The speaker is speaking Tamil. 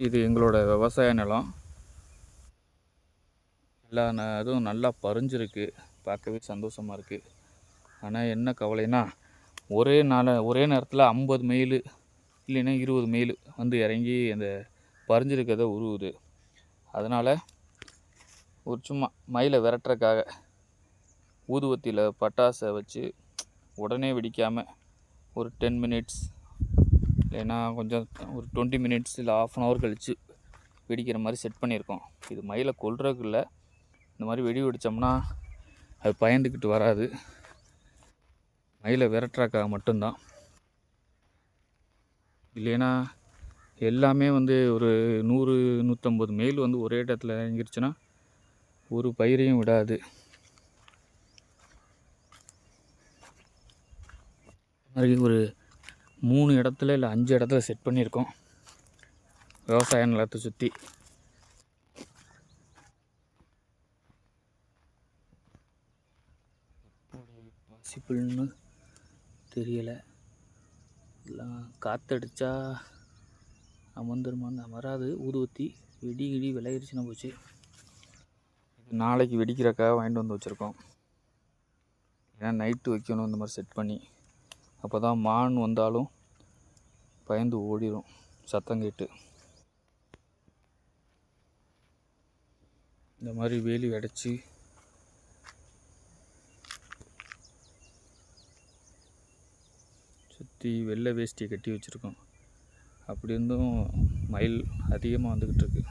இது எங்களோட விவசாய நிலம். எல்லா ந நல்லா பறிஞ்சிருக்கு. பார்க்கவே சந்தோஷமாக இருக்குது ஆனால் என்ன கவலைனா ஒரே நாளில் ஒரே நேரத்தில் ஐம்பது மெயில் இல்லைன்னா இருபது மெயில் வந்து இறங்கி அந்த பறிஞ்சிருக்கிறத உருவுது. அதனால் ஒரு சும்மா மயிலை விரட்டுறக்காக ஊதுவத்தியில் பட்டாசை வச்சு உடனே வெடிக்காமல் ஒரு டென் மினிட்ஸ் இல்லைன்னா கொஞ்சம் ஒரு டுவெண்ட்டி மினிட்ஸ் இல்லை ஆஃப் அன் ஹவர் கழித்து வெடிக்கிற மாதிரி செட் பண்ணியிருக்கோம். இது மயிலை கொல்றதுக்கு இல்லை. இந்த மாதிரி வெடி வெடித்தோம்னா அது பயந்துக்கிட்டு வராது. மயிலை விரட்டுறாக்காக மட்டும்தான். இல்லைன்னா எல்லாமே வந்து ஒரு நூறு நூற்றம்பது மெயில் வந்து ஒரே இடத்துல இறங்கிருச்சுன்னா ஒரு பயிரையும் விடாது. மாதிரி ஒரு மூணு இடத்துல இல்லை அஞ்சு இடத்துல செட் பண்ணியிருக்கோம். விவசாய நிலத்தை சுற்றி பாசிபிள்னு தெரியலை. எல்லாம் காற்றடிச்சா அமர்ந்துருமான்னு அமராது ஊதுவத்தி வெடி கிடி விளையிடுச்சுன்னா போச்சு. இது நாளைக்கு வெடிக்கிறக்காக வாங்கிட்டு வந்து வச்சுருக்கோம். ஏன்னா நைட்டு வைக்கணும் இந்த மாதிரி செட் பண்ணி. அப்போ தான் மான் வந்தாலும் பயந்து ஓடிடும் சத்தம் கேட்டு. இந்த மாதிரி வேலி அடைச்சி சுற்றி வெள்ளை வேஷ்டியை கட்டி வச்சுருக்கோம். அப்படி இருந்தும் மயில் அதிகமாக வந்துக்கிட்டு இருக்கு.